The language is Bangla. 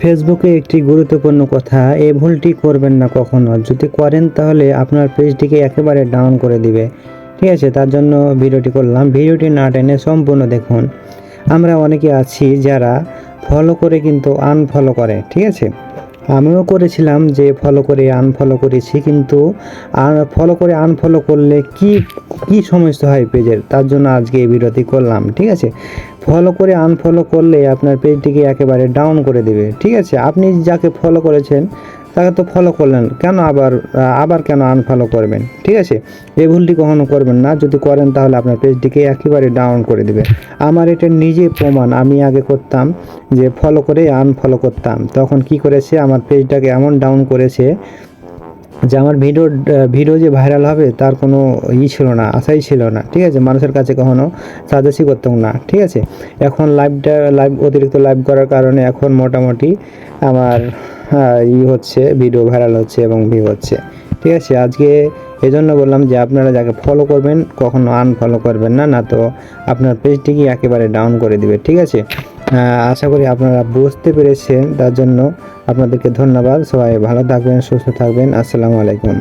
ফেসবুকে একটি গুরুত্বপূর্ণ কথা এই ভুলটি করবেন না কখনো। যদি করেন তাহলে আপনার পেজটিকে একেবারে ডাউন করে দিবে। ঠিক আছে, তার জন্য ভিডিওটি করলাম। ভিডিওটি না টেনে সম্পূর্ণ দেখুন। আমরা অনেকে আছি যারা ফলো করে কিন্তু আনফলো করে, ঠিক আছে? আমিও করেছিলাম যে ফলো করে আনফলো করেছি, কিন্তু ফলো করে আনফলো করলে কি কি সমস্যা হয় পেজের? তার জন্য আজকে এই করলাম, ঠিক আছে? ফলো করে আনফলো করলে আপনার পেজটিকে একেবারে ডাউন করে দেবে, ঠিক আছে? আপনি যাকে ফলো করেছেন তাকে তো ফলো করলেন। কেন আবার আবার কেন আনফলো করবেন? ঠিক আছে? এই ভুলটি কখনো করবেন না। যদি করেন তাহলে আপনার পেজটিকে একেবারে ডাউন করে দেবে। আমার এটা নিজে প্রমাণ। আমি আগে করতাম যে ফলো করে আনফলো করতাম। তখন কি করেছে? আমার পেজটাকে এমন ডাউন করেছে যে আমার ভিডিও ভিডিও যে ভাইরাল হবে, তার কোনো ই ছিল না, আশাই ছিল না, ঠিক আছে? মানুষের কাছে কখনো সাজেস্টই করতাম না, ঠিক আছে? এখন লাইভটা লাইভ অতিরিক্ত লাইভ করার কারণে এখন মোটামুটি আমার ই হচ্ছে ভিডিও ভাইরাল হচ্ছে এবং ভিউ হচ্ছে, ঠিক আছে? আজকে এই জন্য বললাম যে আপনারা যাকে ফলো করবেন, কখনো আনফলো করবেন না না তো আপনার পেজটিকে একেবারে ডাউন করে দিবে, ঠিক আছে? আশা করি আপনারা বুঝতে পেরেছেন। তার জন্য আপনাদেরকে ধন্যবাদ। সবাই ভালো থাকবেন, সুস্থ থাকবেন। আসসালামু আলাইকুম।